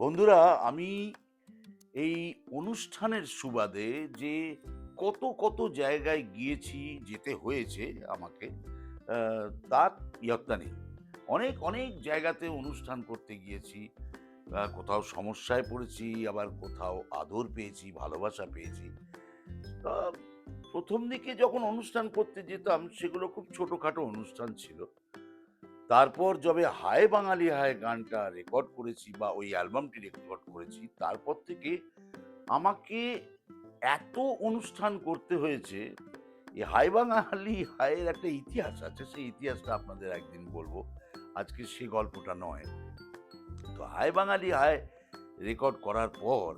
বন্ধুরা, আমি এই অনুষ্ঠানের সুবাদে যে কত কত জায়গায় গিয়েছি, যেতে হয়েছে আমাকে তার ইয়ত্তা নেই। অনেক অনেক জায়গাতে অনুষ্ঠান করতে গিয়েছি কোথাও সমস্যায় পড়েছি, আবার কোথাও আদর পেয়েছি, ভালোবাসা পেয়েছি। তা প্রথম দিকে যখন অনুষ্ঠান করতে যেতাম, সেগুলো খুব ছোটোখাটো অনুষ্ঠান ছিল। তারপর যবে হায় বাঙালি, হায় গানটা রেকর্ড করেছি বা ওই অ্যালবামটি রেকর্ড করেছি, তারপর থেকে আমাকে এত অনুষ্ঠান করতে হয়েছে এই হায় বাঙালি, হায়ের একটা ইতিহাস আছে, সেই ইতিহাসটা আপনাদের একদিন বলব। আজকে সে গল্পটা নয়। তো হায় বাঙালি, হায় রেকর্ড করার পর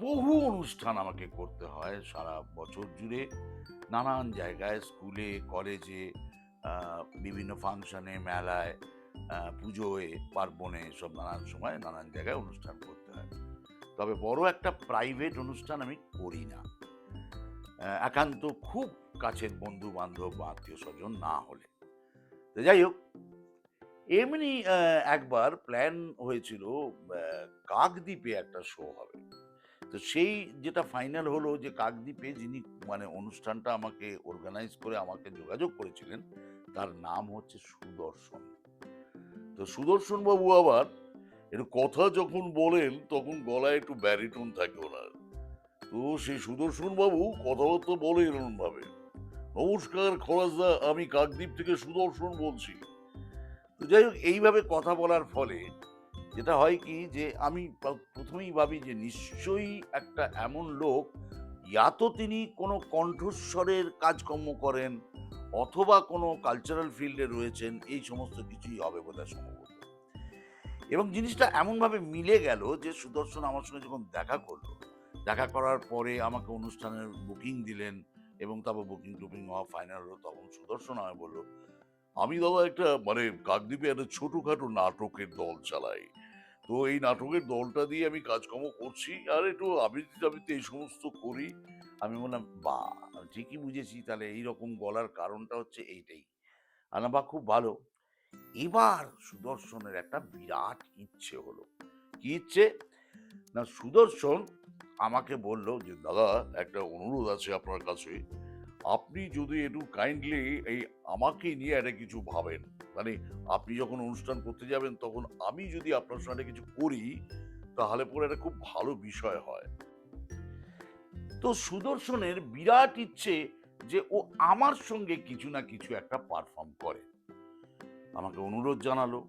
বহু অনুষ্ঠান আমাকে করতে হয় সারা বছর জুড়ে। নানান জায়গায়, স্কুলে কলেজে বিভিন্ন ফাংশনে, মেলায় পুজোয়, পার্বণে সব নানান সময় নানান জায়গায় অনুষ্ঠান করতে হয়। তবে বড় একটা প্রাইভেট অনুষ্ঠান আমি করি না। একান্ত খুব কাছের বন্ধু বান্ধব বা আত্মীয় স্বজন না হলে। তো যাই হোক, এমনি একবার প্ল্যান হয়েছিল কাকদ্বীপে একটা শো হবে। তো সেই যেটা ফাইনাল হলো যে কাকদ্বীপে যিনি মানে অনুষ্ঠানটা আমাকে অর্গানাইজ করে আমাকে যোগাযোগ করেছিলেন তার নাম হচ্ছে সুদর্শন। তো সুদর্শন বাবু আবার একটু কথা যখন বলেন, তখন গলায় একটু ব্যারিটোন থাকে ওনার। তো সেই সুদর্শন বাবু কথাবার্তা বলে এরকম ভাবে, নমস্কার খরাজদা, আমি কাকদ্বীপ থেকে সুদর্শন বলছি। তো যাই হোক, এইভাবে কথা বলার ফলে যেটা হয় কি যে, আমি প্রথমেই ভাবি যে, নিশ্চয়ই একটা এমন লোক, ইয়া তো তিনি কোনো কণ্ঠস্বরের কাজকর্ম করেন অথবা কোনো কালচারাল ফিল্ডে রয়েছেন, এই সমস্ত কিছুই হবে বোধহয় সম্ভবত এবং জিনিসটা এমনভাবে মিলে গেল যে সুদর্শন আমার সঙ্গে যখন দেখা করল, দেখা করার পরে আমাকে অনুষ্ঠানের বুকিং দিলেন এবং তারপর বুকিং টুকিং হওয়া ফাইনাল হলো, তখন সুদর্শন আমায় বলল, আমি দাদা একটা মানে কাকদ্বীপে একটা ছোটখাটো নাটকের দল চালাই। তো এই নাটকের দলটা দিয়ে আমি কাজকর্ম করছি, আর একটু আবৃত্তি টাবৃত্তি এই সমস্ত করি আমি বললাম বা ঠিকই বুঝেছি, তাহলে এইরকম বলার কারণটা হচ্ছে এইটাই। আনা বা খুব ভালো। এবার সুদর্শনের একটা বিরাট ইচ্ছে হলো। কি ইচ্ছে? না, সুদর্শন আমাকে বলল যে, দাদা, একটা অনুরোধ আছে আপনার কাছে। আপনি যদি একটু কাইন্ডলি এই আমাকে নিয়ে একটা কিছু ভাবেন। মানে আপনি যখন অনুষ্ঠান করতে যাবেন, তখন আমি যদি আপনার সঙ্গে কিছু করি, তাহলে পরে একটা খুব ভালো বিষয় হয়। তো সুদর্শনের বিরাট ইচ্ছে যে ও আমার সঙ্গে কিছু না কিছু একটা পারফর্ম করে। আমাকে অনুরোধ জানালো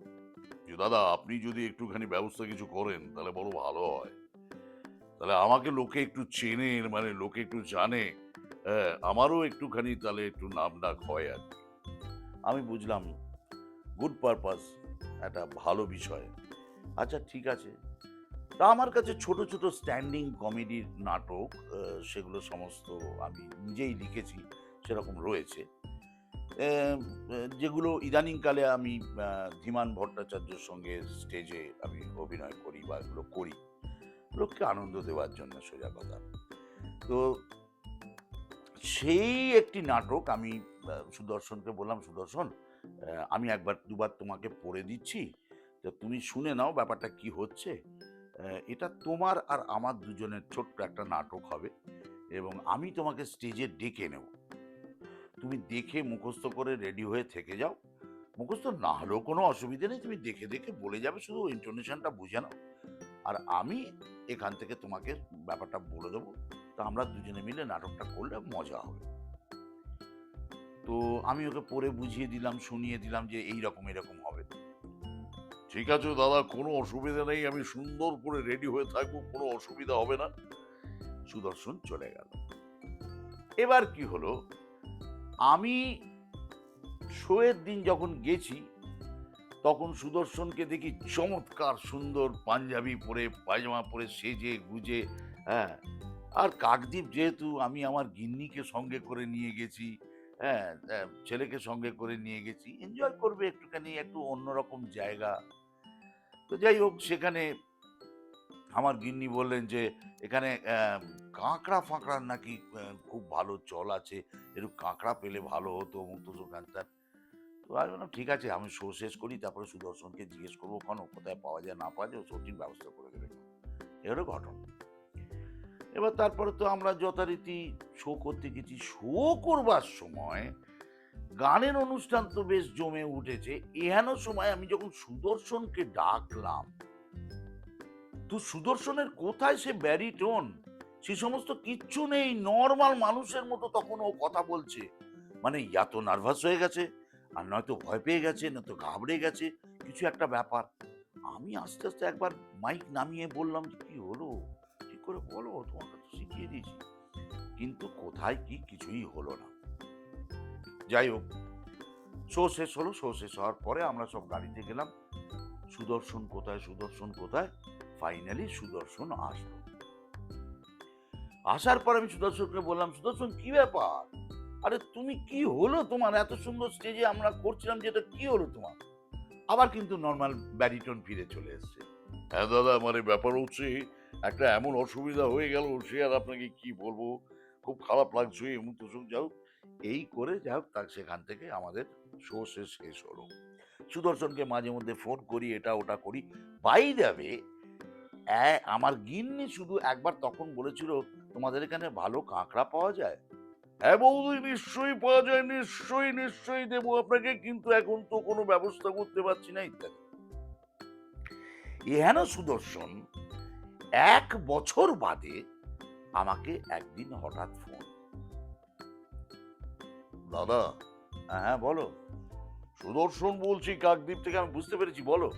যে, দাদা, আপনি যদি একটুখানি ব্যবস্থা কিছু করেন, তাহলে বড় ভালো হয়। তাহলে আমাকে লোকে একটু চেনে মানে লোকে একটু জানে। হ্যাঁ আমারও একটুখানি তাহলে একটু নাম ডাক হয় আর আমি বুঝলাম গুড পারপাস একটা ভালো বিষয়। আচ্ছা ঠিক আছে। তা আমার কাছে ছোট ছোট স্ট্যান্ডিং কমেডির নাটক সেগুলো সমস্ত আমি নিজেই লিখেছি, সেরকম রয়েছে। যেগুলো ইদানিংকালে আমি ধীমান ভট্টাচার্যের সঙ্গে স্টেজে আমি অভিনয় করি বা এগুলো করি। লোককে আনন্দ দেওয়ার জন্য সোজা কথা। তো সেই একটি নাটক আমি সুদর্শনকে বললাম, সুদর্শন আমি একবার দুবার তোমাকে পড়ে দিচ্ছি। তো তুমি শুনে নাও ব্যাপারটা কি হচ্ছে। এটা তোমার আর আমার দুজনের ছোট্ট একটা নাটক হবে এবং আমি তোমাকে স্টেজে ডেকে নেব। তুমি দেখে মুখস্থ করে রেডি হয়ে থেকে যাও। মুখস্থ না হলেও কোনো অসুবিধা নেই, তুমি দেখে দেখে বলে যাবে, শুধু ইন্টোনেশনটা বুঝে নাও। আর আমি এখান থেকে তোমাকে ব্যাপারটা বলে দেবো, তা আমরা দুজনে মিলে নাটকটা করলে মজা হবে। তো আমি ওকে পড়ে বুঝিয়ে দিলাম, শুনিয়ে দিলাম যে এই রকম এরকম ঠিক আছে দাদা? কোনো অসুবিধা নেই, আমি সুন্দর করে রেডি হয়ে থাকব, কোনো অসুবিধা হবে না। সুদর্শন চলে গেল। এবার কি হলো? আমি শোয়ের দিন যখন গেছি, তখন সুদর্শনকে দেখি চমৎকার সুন্দর পাঞ্জাবি পরে, পায়জামা পরে সেজে, গুজে হ্যাঁ। আর কাকদ্বীপ যেহেতু আমি আমার গিন্নিকে সঙ্গে করে নিয়ে গেছি হ্যাঁ ছেলেকে সঙ্গে করে নিয়ে গেছি এনজয় করবে একটুখানি, একটু অন্যরকম জায়গা। তো যাই হোক, সেখানে আমার গিন্নি বললেন যে, এখানে কাঁকড়া ফাঁকড়ার নাকি খুব ভালো চল আছে। একটু কাঁকড়া পেলে ভালো হতো মুক্ত সুকান্তার তো আমি বললাম, ঠিক আছে, আমি শো শেষ করি, তারপরে সুদর্শনকে জিজ্ঞেস করব ওখানে কোথায় পাওয়া যায়, না পাওয়া যায় সঠিক ব্যবস্থা করে দেবে এবারে ঘটনা। এবার তারপরে তো আমরা যথারীতি শো করতে গেছি। শো করবার সময় গানের অনুষ্ঠান তো বেশ জমে উঠেছে। এহেন সময় আমি যখন সুদর্শনকে ডাকলাম, তো সুদর্শনের কোথায় সে ব্যারিটোন? সে সমস্ত কিচ্ছু নেই, নর্মাল মানুষের মতো তখন ও কথা বলছে। মানে ইয়া তো নার্ভাস হয়ে গেছে, আর নয়তো ভয় পেয়ে গেছে, নয়তো ঘাবড়ে গেছে, কিছু একটা ব্যাপার। আমি আস্তে আস্তে একবার মাইক নামিয়ে বললাম কি হলো? ঠিক করে বলো, তোমাকে তো শিখিয়ে দিয়েছি। কিন্তু কোথায় কি কিছুই হলো না। যাই হোক, শো শেষ হলো, শো শেষ হওয়ার পরে আমরা সব গাড়িতে গেলাম। সুদর্শন কোথায় সুদর্শন কোথায়? ফাইনালি সুদর্শন আসলো। আসার পর আমি সুদর্শনকে বললাম, সুদর্শন, কি ব্যাপার? আরে তুমি কি হলো তোমার? এত সুন্দর স্টেজে আমরা করছিলাম যে এটা কি হলো তোমার? আবার কিন্তু নর্মাল ব্যারিটন ফিরে চলে এসছে। হ্যাঁ দাদা মানে ব্যাপার হচ্ছে, একটা এমন অসুবিধা হয়ে গেল, সে আর আপনাকে কি বলব? খুব খারাপ লাগছে এমন তো যাও এই করে যাই হোক তার সেখান থেকে আমাদের শো শেষ শেষ হলো। সুদর্শনকে মাঝে মধ্যে ফোন করি, এটা ওটা করি। বাই যাবে আমার গিন্নি শুধু একবার তখন বলেছিল, তোমাদের এখানে ভালো কাঁকড়া পাওয়া যায়? হ্যাঁ বৌদি, নিশ্চয়ই পাওয়া যায়, নিশ্চয়ই নিশ্চয়ই দেবো আপনাকে, কিন্তু এখন তো কোনো ব্যবস্থা করতে পারছি না, ইত্যাদি। এহেন সুদর্শন এক বছর বাদে আমাকে একদিন হঠাৎ ফোন দাদা। হ্যাঁ বলো। সুদর্শন বলছি কাকদ্বীপ থেকে আমি বুঝতে পেরেছি বলো।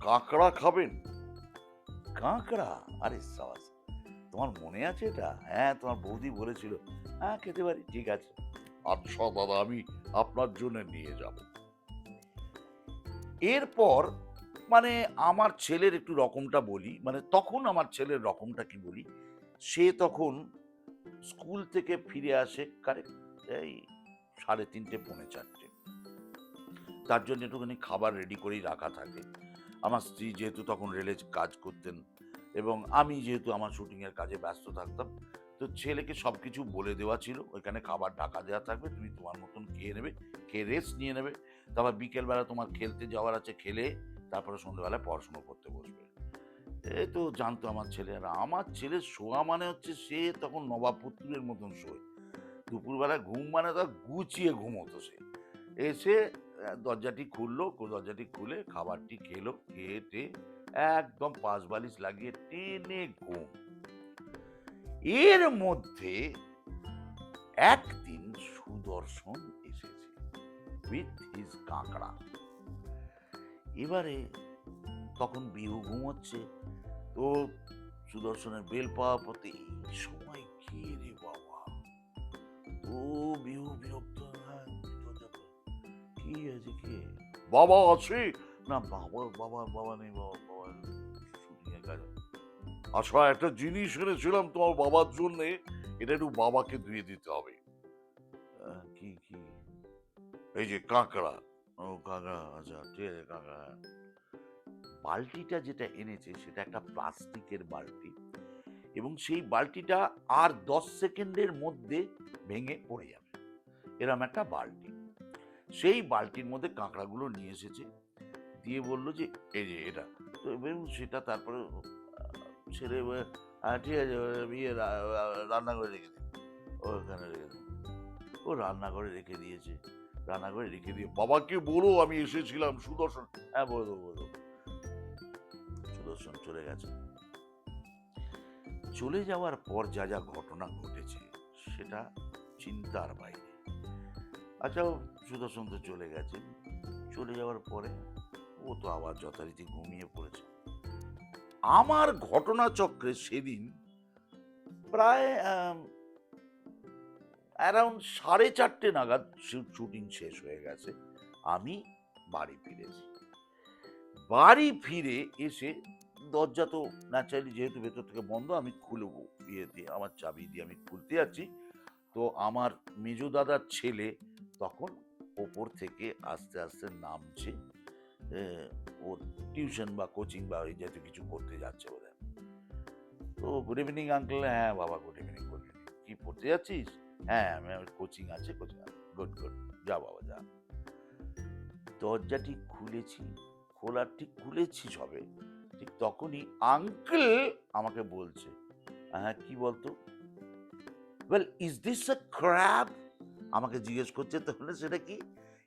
কাঁকড়া খাবেন? কাঁকড়া? আরে সাবাস তোমার মনে আছে এটা? হ্যাঁ তোমার বৌদি বলেছিল। হ্যাঁ খেতে পারি ঠিক আছে। আচ্ছা দাদা আমি আপনার জন্য নিয়ে যাব। এরপর মানে আমার ছেলের একটু রকমটা বলি মানে তখন আমার ছেলের রকমটা কি বলি সে তখন স্কুল থেকে ফিরে আসে কারেক্ট এই সাড়ে তিনটে, পৌনে চারটে। তার জন্য একটুখানি খাবার রেডি করেই রাখা থাকে। আমার স্ত্রী যেহেতু তখন রেলে কাজ করতেন এবং আমি যেহেতু আমার শুটিংয়ের কাজে ব্যস্ত থাকতাম, তো ছেলেকে সব কিছু বলে দেওয়া ছিল, ওইখানে খাবার ঢাকা দেওয়া থাকবে, তুমি তোমার মতন খেয়ে নেবে, খেয়ে রেস্ট নিয়ে নেবে। তারপর বিকেলবেলা তোমার খেলতে যাওয়ার আছে, খেলে তারপরে সন্ধ্যেবেলায় পড়াশুনো করতে বসবে। এই তো জানতো আমার ছেলে। আর আমার ছেলে শোয়া মানে হচ্ছে সে তখন নবাব পুত্রের মতন শোয়। দুপুরবেলা ঘুম মানে তার গুছিয়ে ঘুমোতো সে। এসে দরজাটি খুললো দরজাটি খুলে খাবারটি খেলো খেয়ে একদম পাশ বালিশ লাগিয়ে টেনে ঘুম। এর মধ্যে একদিন সুদর্শন এসেছে উইথ হিজ কাঁকড়া। এবারে তখন বিহু ঘুমোচ্ছে। তো সুদর্শনের বেল পাওয়া পথে সময় কে রে বাবা? ও বিহু বিরক্ত হ্যাঁ, কি আছে কে? বাবা আছে? না বাবা বাবা বাবা নেই বাবা বাবা এর কাজ আচ্ছা একটা জিনিস এনেছিলাম তোমার বাবার জন্য এটা একটু বাবাকে ধুয়ে দিতে হবে। কি কি? এই যে কাঁকড়া। ও কাকা আচ্ছা ঠিক আছে কাকা বালতিটা যেটা এনেছে সেটা একটা প্লাস্টিকের বালতি। এবং সেই বালতিটা আর দশ সেকেন্ডের মধ্যে ভেঙে পড়ে যাবে। এরম একটা বালতি। সেই বালতির মধ্যে কাঁকড়াগুলো নিয়ে এসেছে। দিয়ে বলল যে, এই যে এটা। তো এবং সেটা তারপরে ছেড়ে ঠিক আছে ইয়ে রান্নাঘরে রেখে দিন ওখানে রেখে দিন ও রান্নাঘরে রেখে দিয়েছে। রান্নাঘরে রেখে দিয়ে, বাবাকে বলো আমি এসেছিলাম, সুদর্শন। হ্যাঁ বলে বলে। সুদর্শন চলে গেছে। চলে যাওয়ার পর যা যা ঘটনা ঘটেছে, সেটা চিন্তার বাইরে। আচ্ছা সুদর্শন তো চলে গেছে। চলে যাওয়ার পরে ও তো আবার যথারীতি ঘুমিয়ে পড়েছে। আমার ঘটনাচক্রে সেদিন প্রায় অ্যারাউন্ড সাড়ে চারটে নাগাদ শুটিং শেষ হয়ে গেছে। আমি বাড়ি ফিরেছি। বাড়ি ফিরে এসে দরজা তো ন্যাচারালি যেহেতু ভেতর থেকে বন্ধ, আমি খুলব। ইয়ে দিয়ে আমার চাবি দিয়ে আমি খুলতে যাচ্ছি। তো আমার মেজো দাদার ছেলে তখন ওপর থেকে আস্তে আস্তে নামছে। ওর টিউশন বা কোচিং বা ওই জাতীয় কিছু করতে যাচ্ছে বোধ তো গুড ইভিনিং আঙ্কেল হ্যাঁ বাবা গুড ইভিনিং গুড ইভিনিং কি পড়তে যাচ্ছিস? হ্যাঁ আমি আমার কোচিং আছে কোচিং গুড গুড যা বাবা, যা। দরজাটি খুলেছি। খোলা ঠিক খুলেছি সবে ঠিক তখনই আঙ্কেল আমাকে বলছে হ্যাঁ কি বলতো? Well is this a crab আমাকে জিজ্ঞেস করছে, তাহলে সেটা কি?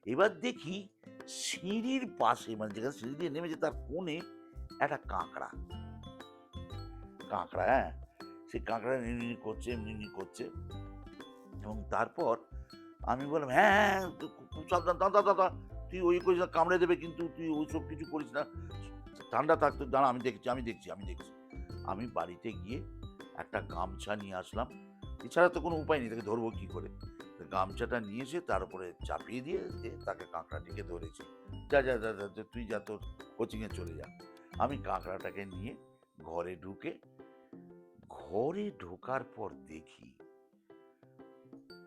এবার দেখি সিঁড়ির পাশে মানে যেখানে সিঁড়ি দিয়ে নেমেছে, তার কোণে একটা কাঁকড়া। কাঁকড়া হ্যাঁ সে কাঁকড়া নিনি করছে, এমনি করছে। এবং তারপর আমি বললাম হ্যাঁ হ্যাঁ খুব সাবধান দাদা দাদা তুই ওই করিস না কামড়ে দেবে কিন্তু তুই ওই সব কিছু করিস না। ঠান্ডা থাকতো দাঁড়া আমি দেখছি আমি দেখছি আমি দেখছি। আমি বাড়িতে গিয়ে একটা গামছা নিয়ে আসলাম। এছাড়া তো কোনো উপায় নেই তাকে ধরবো কী করে? গামছাটা নিয়ে এসে তার উপরে চাপিয়ে দিয়ে তাকে কাঁকড়াটিকে ধরেছি। যা যা যা, যা, তুই যা তোর কোচিংয়ে চলে যা। আমি কাঁকড়াটাকে নিয়ে ঘরে ঢুকে ঘরে ঢোকার পর দেখি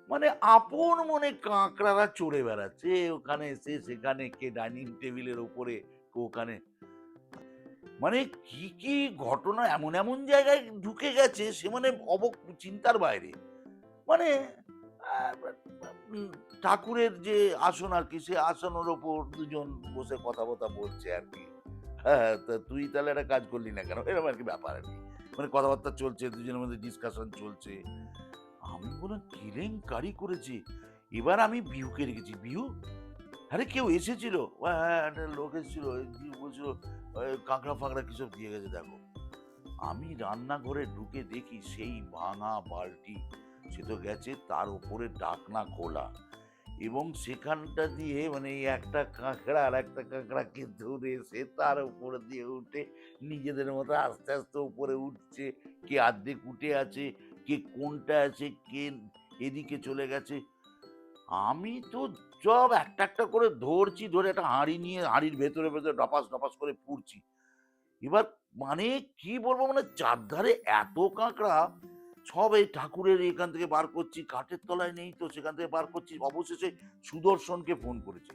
মানে আপন মনে কাঁকড়ারা চড়ে বেড়াচ্ছে, ওখানে এসে সেখানে কে ডাইনিং টেবিলের উপরে কে ওখানে। মানে কি কি ঘটনা এমন এমন জায়গায় ঢুকে গেছে, সে মানে অবক, চিন্তার বাইরে। মানে ঠাকুরের যে আসন আর কি, সে আসনের ওপর দুজন বসে কথা বথা বলছে আর কি। হ্যাঁ তা তুই তাহলে একটা কাজ করলি না কেন? এরকম আর কি ব্যাপার আর কি। মানে কথাবার্তা চলছে, দুজনের মধ্যে ডিসকাশন চলছে। আমি বললাম কেলেঙ্কারি করেছি। এবার আমি বিহুকে রেখেছি। বিহু? আরে কেউ এসেছিল? হ্যাঁ একটা লোক এসেছিল বলছিল কাঁকড়া ফাঁকড়া কিসব দিয়ে গেছে, দেখো। আমি রান্নাঘরে ঢুকে দেখি সেই ভাঙা বালতি, সে তো গেছে তার উপরে ডাকনা খোলা এবং সেখানটা দিয়ে মানে একটা কাঁকড়া আর একটা কাঁকড়াকে ধরে সে তার উপরে দিয়ে উঠে নিজেদের মতো আস্তে আস্তে উপরে উঠছে, কে আর্ধেক উঠে আছে কে কোনটা আছে, কে এদিকে চলে গেছে। আমি তো সব একটা একটা করে ধরছি, ধরে একটা হাঁড়ি নিয়ে হাঁড়ির ভেতরে ভেতরে ডপাস ডপাস করে পুড়ছি। এবার মানে কি বলব মানে চারধারে এত কাঁকড়া, সব এই ঠাকুরের এখান থেকে বার করছি, কাঠের তলায় নেই তো সেখান থেকে বার করছি, অবশেষে সুদর্শনকে ফোন করেছি।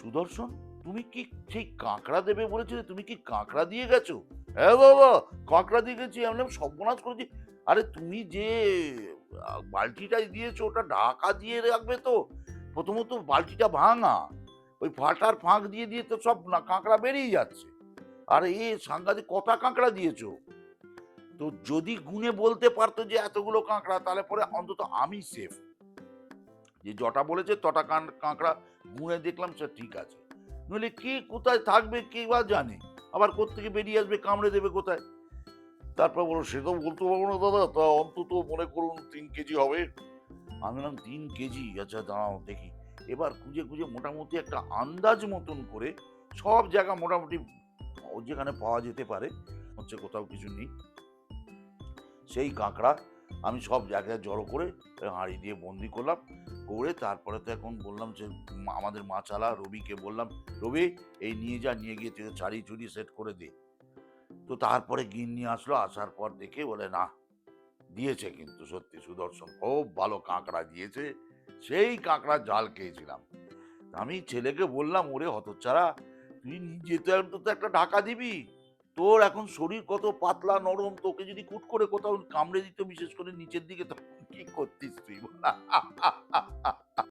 সুদর্শন, তুমি কি সেই কাঁকড়া দেবে বলেছিলে? তুমি কি কাঁকড়া দিয়ে গেছো? হ্যাঁ বাবা, কাঁকড়া দিয়ে গেছি, আমি সর্বনাশ করেছি। আরে তুমি যে বালতিটা দিয়েছ ওটা ঢাকা দিয়ে রাখবে তো। প্রথমত বালতিটা ভাঙা, ওই ফাটার ফাঁক দিয়ে দিয়ে তো সব না, কাঁকড়া বেরিয়ে যাচ্ছে। আর এ সাংঘাতিক কটা কাঁকড়া দিয়েছ? তো যদি গুনে বলতে পারতো যে এতগুলো কাঁকড়া, তাহলে পরে অন্তত আমি সেফ যে যটা বলেছে তটা কাঁকড়া গুনে দেখলাম সে ঠিক আছে। নইলে কে কোথায় থাকবে কে বা জানে? আবার কোত্থেকে বেরিয়ে আসবে, কামড়ে দেবে কোথায়? তারপর বলো, সে তো বলতে পারব না দাদা। তা অন্তত মনে করুন, তিন কেজি হবে। আমি বললাম, তিন কেজি? আচ্ছা দাঁড়াও, দেখি। এবার খুঁজে খুঁজে মোটামুটি একটা আন্দাজ মতন করে সব জায়গা মোটামুটি যেখানে পাওয়া যেতে পারে, হচ্ছে কোথাও কিছু নেই। সেই কাঁকড়া আমি সব জায়গায় জড়ো করে হাঁড়ি দিয়ে বন্দি করলাম। করে তারপরে তো এখন বললাম যে, আমাদের মাছালা রবিকে বললাম, রবি, এই নিয়ে যা, নিয়ে গিয়ে তুই ছাড়ি চুড়ি সেট করে দে। তো তারপরে গিন্নি আসলো, আসার পর দেখে বলে, না, দিয়েছে কিন্তু, সত্যি সুদর্শন। খুব ভালো কাঁকড়া দিয়েছে। সেই কাঁকড়া জাল খেয়েছিলাম। আমি ছেলেকে বললাম, ওরে হতচ্ছাড়া, তুই নিজে তো অন্তত একটা ঢাকা দিবি। তোর এখন শরীর কত পাতলা, নরম, তোকে যদি কুট করে কোথাও কামড়ে দিত, বিশেষ করে নিচের দিকে, তখন কি করতিস তুই?